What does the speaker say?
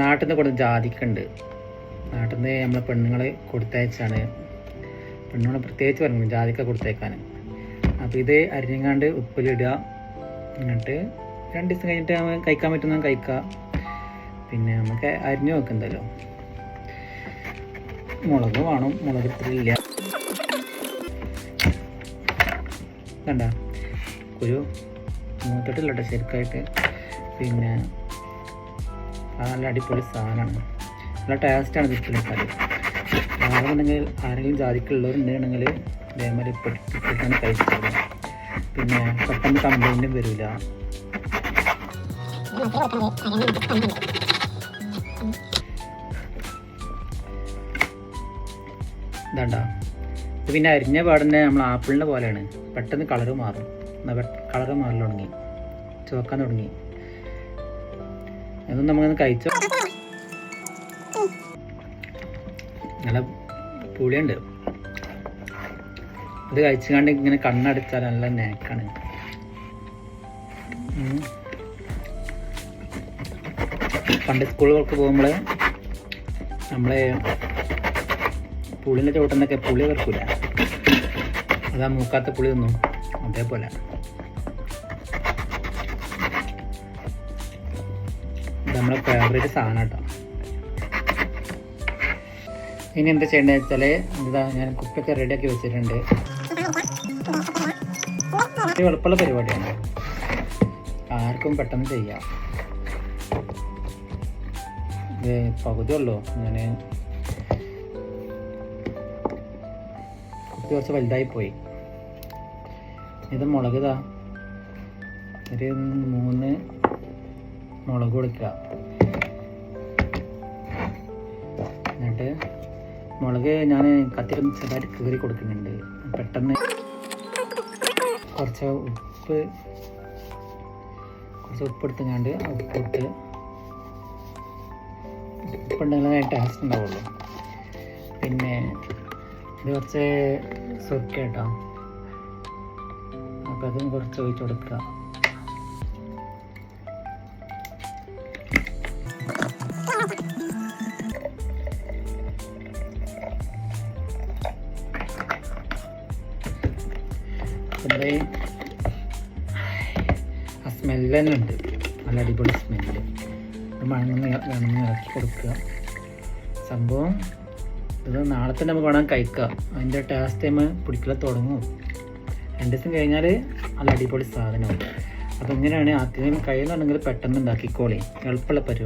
നാട്ടിൽ നിന്ന് കൊടുത്ത ജാതിക്കുണ്ട്. നാട്ടിൽ നിന്ന് നമ്മളെ പെണ്ണുങ്ങളെ കൊടുത്തയച്ചാണ്. പെണ്ണുങ്ങളെ പ്രത്യേകിച്ച് പറഞ്ഞു ജാതിക്ക കൊടുത്തേക്കാൻ അപ്പോൾ ഇത് അരിഞ്ഞങ്ങാണ്ട് ഉപ്പിലിടുക. എന്നിട്ട് രണ്ട് ദിവസം കഴിഞ്ഞിട്ട് നമ്മൾ കഴിക്കാൻ പറ്റുന്ന കഴിക്കുക. പിന്നെ നമുക്ക് അരിഞ്ഞു വെക്കുന്നല്ലോ മുളക് വേണം. മുളക് ഇല്ല. കണ്ട? ഒരു മൂത്തിട്ടില്ല ശരിക്കായിട്ട്. പിന്നെ നല്ല അടിപൊളി സാധനമാണ്. നല്ല ടേസ്റ്റാണ് ഇതിട്ടിലിട്ടാൽ ആണെന്നുണ്ടെങ്കിൽ ആരെങ്കിലും ജാതിക്കുള്ളവരുണ്ടെങ്കിൽ ഇതേമാതിരി ഇട്ടിട്ടാണ് കഴിച്ചത് പിന്നെ പെട്ടെന്ന് കംപ്ലൈന്റും വരില്ല ഇത് പിന്നെ അരിഞ്ഞ പാടന്നെ നമ്മൾ ആപ്പിളിന്റെ പോലെയാണ്. പെട്ടെന്ന് കളർ മാറും. കളർ മാറൽ തുടങ്ങി ചുവക്കാൻ തുടങ്ങി. അതൊന്നും നമുക്കൊന്ന് കഴിച്ചോ. നല്ല പുളിയുണ്ട്. ഇത് കഴിച്ചുകൊണ്ട് ഇങ്ങനെ കണ്ണടച്ചാൽ നല്ല നേക്കാണ്. പണ്ട് സ്കൂളുകൾക്ക് പോകുമ്പോൾ നമ്മളെ പുളിന്റെ ചോട്ടെന്നൊക്കെ പുളി വെറുക്കൂല. അതാ മൂക്കാത്ത പുളി തിന്നും. അതേപോലെ. ഇത് നമ്മളെ ഫേവറേറ്റ് സാധനം കേട്ടോ. ഇനി എന്താ ചെയ്യേണ്ടത് വെച്ചാൽ എന്താ ഞാൻ കുപ്പിയൊക്കെ റെഡിയാക്കി വെച്ചിട്ടുണ്ട്. എളുപ്പമുള്ള പരിപാടിയാണ്. ആർക്കും പെട്ടെന്ന് ചെയ്യാം. ഇത് പകുതി ഉള്ളു. ഞാൻ കുപ്പി കുറച്ച് വലുതായി പോയി. ഇത് മുളക് ഇതാ. ഒരു മൂന്ന് മുളക് കൊടുക്കുക എന്നിട്ട് മുളക് ഞാൻ കത്തിരുന്ന് ചെറുതായിട്ട് കീറി കൊടുക്കുന്നുണ്ട്. പെട്ടെന്ന് കുറച്ച് ഉപ്പ് കുറച്ച് ഉപ്പ് എടുത്തുകൊണ്ട് ഉപ്പിട്ട് ഉപ്പുണ്ടെങ്കിൽ ടേസ്റ്റ് ഉണ്ടാവുള്ളൂ. പിന്നെ ഇത് കുറച്ച് സുർക്ക കേട്ടോ അതും കുറച്ച് ഒഴിച്ചു കൊടുക്കുക. പിന്നെ ആ സ്മെല്ല് തന്നെ ഉണ്ട്. നല്ല അടിപൊളി സ്മെല്ല് മണന്ന് വേണമെന്ന് ഇറക്കി കൊടുക്കുക. സംഭവം ഇത് നാളെ തന്നെ നമുക്ക് വേണം കഴിക്കുക അതിന്റെ ടേസ്റ്റ് ടൈം പിടിക്കല തുടങ്ങും. രണ്ട് ദിവസം കഴിഞ്ഞാൽ നല്ല അടിപൊളി സാധനമാവും അപ്പോൾ ഇങ്ങനെയാണ് ആദ്യം കഴിയുന്നുണ്ടെങ്കിൽ പെട്ടെന്ന് ഉണ്ടാക്കിക്കോളി. എളുപ്പമുള്ള പരിപാടി.